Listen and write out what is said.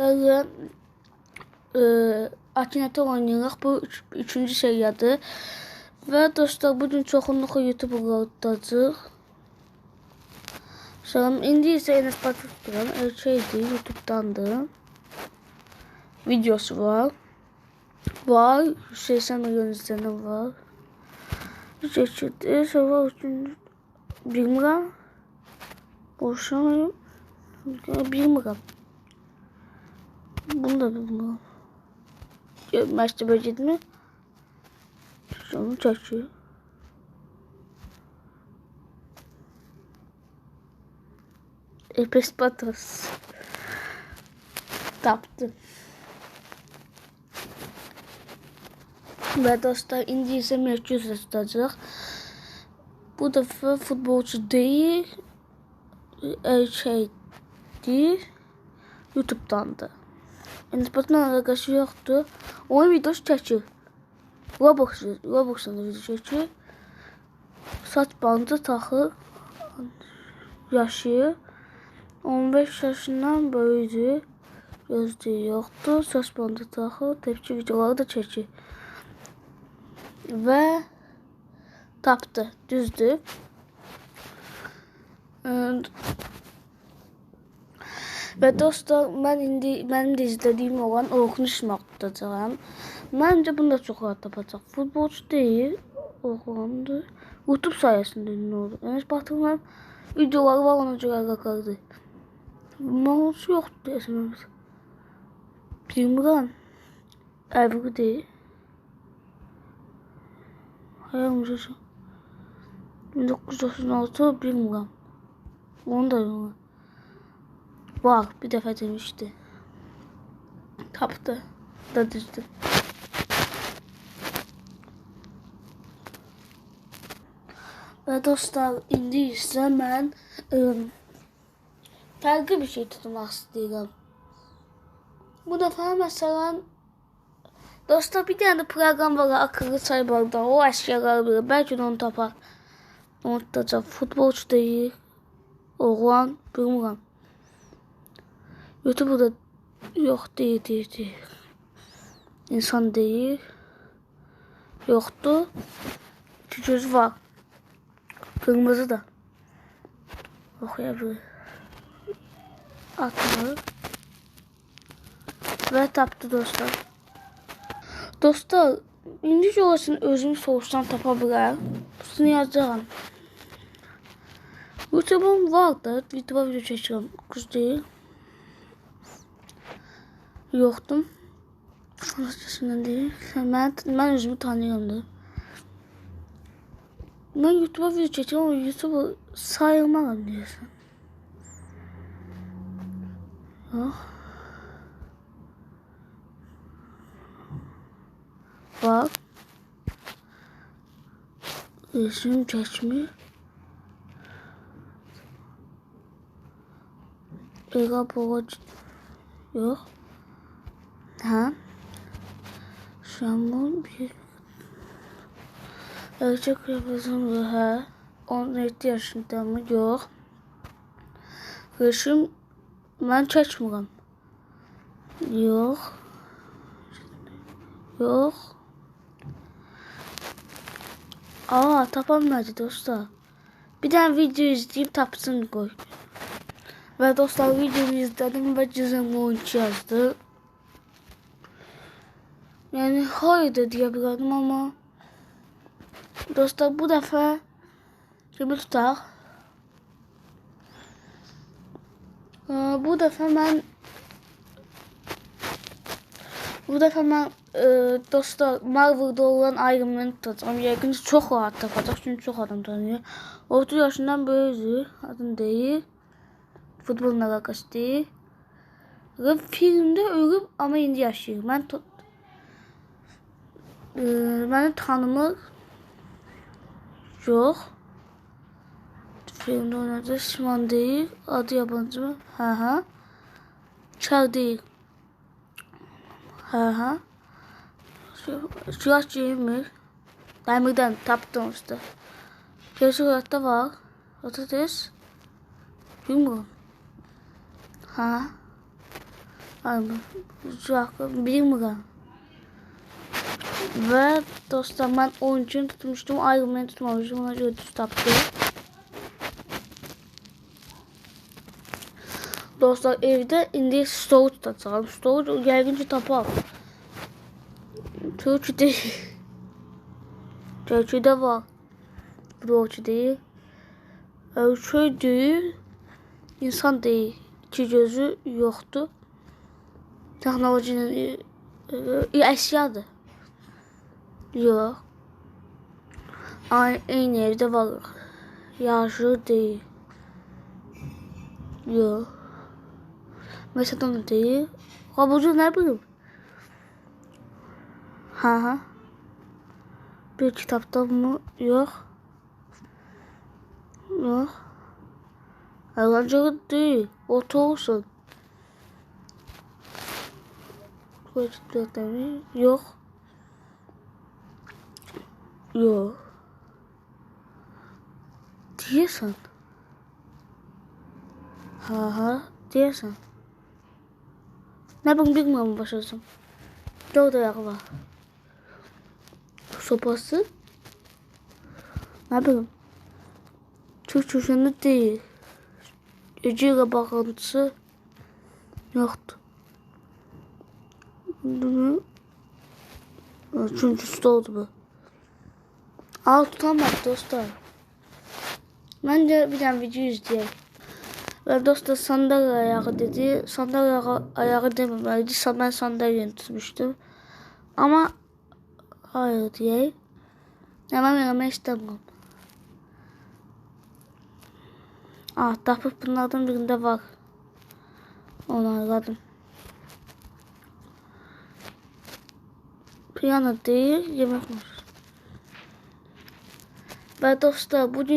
Böyle e, Akinator oynuyoruz. Bu üç, üçüncü seriyadır. Ve dostlar bugün çoxunluqla YouTube'a Sanırım indi ise Enes Batur tuturam. Şeydi YouTube'dandı. Videosu var. Var. 180 milyon izlenen var. Çeşitli sabah üçün bilmirəm. Boşamayım. Bilmirəm. Bunu da bilmirəm. Məktəbə getmə. Onu çəkir. Epes Patos. Taptı. Ve dostlar indi ise mevcut tutacak. Bu defa futbolcu değil. e, Şey değil. YouTube'dandı. Nisbətən alakası yoxdur. Onun videosu çəkir. Roblox, Roblox'un video çəkir. Saç bandı taxır. Yaşı 15 yaşından böyüdür. Gözlüyü yoxdur. Saç bandı taxır. Tepki videoları da çəkir. Və tapdı. Düzdür. Ve dostlar ben indi benim de izlediğim olan Orkun Işmak tutacağım. Bence bunu da çok rahat yapacak. Futbolcu değil. Orkun'du. YouTube sayesinde ünlü oldu. Enes Batur'un videoları var ona göre bakardı. Mousu yoktu esmemiz. Bilmirəm. Əvri deyil. Hayalımcası. 1996 bilmirəm. Onu da bilmirəm. Var bir defa demişti. Taptı. Da düzdü. Ve dostlar indi ise ıı, fərqli bir şey tutmaq istəyirəm. Bu defa məsələn Dostlar bir tane program var akıllı saybarda. O eşyalar bilir. Belki de onu tapar. Onu tutacak. Futbolcu değil. Oğlan. Bilmirəm. YouTube'da yok değil değil değil. İnsan değil. Yoktu. İki göz var. Kırmızı da. Okuyabilir. Atmalı. Ve taptı dostlar. Dostlar, İngilizce olasın özümü soğuştan tapa bilər. Bunu yazacağım. YouTube'um var da videoda video çəkirəm. Kız değil. Yoxdum. Rusçasından değil. Mən, mən özümü tanıyıram da. Mən YouTube'a video çəkirəm ama YouTube'u sayılmağım deyəsən. Yox. Bak. Resim çəkmir. Ega boğaç. Yok. Ha? Şamur bir Erkek yapısım var ha. 17 yaşında mı? Yok. Resim ben çəkmirəm. Yok. Yok. Aa tapamadı dostlar. Bir tane video izleyip tapsın koy. Ve dostlar videomu izledim ve oyuncu yazdı. Yani hayır da diyebilirdim ama dostlar bu defa kimi tutar. Ee, bu defa ben bu defa ben e, dostlar Marvel'da olan Iron Man'i tutacağım. Yakın çok rahat tapacak çünkü çok adam tanıyor. 30 yaşından böyüdür. Adın değil. Futbolun alakası değil. Ve filmde ölüp ama indi yaşayır. To e, beni tanımır yok. Filmde oynadı. Şiman değil. Adı yabancı mı? Ha ha. Çar değil. Ha ha. Siyah giyinmir. Demirden tapdım işte. Gerçek hayatta var. Patates. Bilmiyorum. Ha. Ay, uzak bilmiyorum. Ve dostlar ben oyuncunu tutmuştum. Iron Man'i tutmamıştım. Ona göre düz. Dostlar evde indi storage tutacağım. Storage gelgince tapar. Türkçe değil. Türkçe'de var. Türkçe değil. Ölçü değil. İnsan değil. İki gözü yoktu. Teknolojinin e, e, eşyadır. Yok. Aynı, aynı evde var. Yaşlı değil. Yok. Mesela da değil. Habucu ne bileyim. Ha ha. Bir kitapta mı? Yok. Yok. Hayvancılık değil. Otursun. Koçlukta Yok. Diyorsun. Ha ha. Diyorsun. Ne ben bilmiyorum başlasın. Dört ayak var. Sopası. Ne bileyim. Türkçesinde değil. Ece'yle bağlantısı yoktu. Bunu Üçüncüsü oldu bu. Aa tutamadı dostlar. Bence bir tane video izleyelim. Ve dostlar sandalye ayağı dedi. Sandalye ayağı, ayağı dememeliydi. Ben sandalyeyi tutmuştum. Ama hayır diye. Hemen vermek istemiyorum. Ah tapıp bunlardan birinde var. Onu aradım. Piyano değil, yemek. буд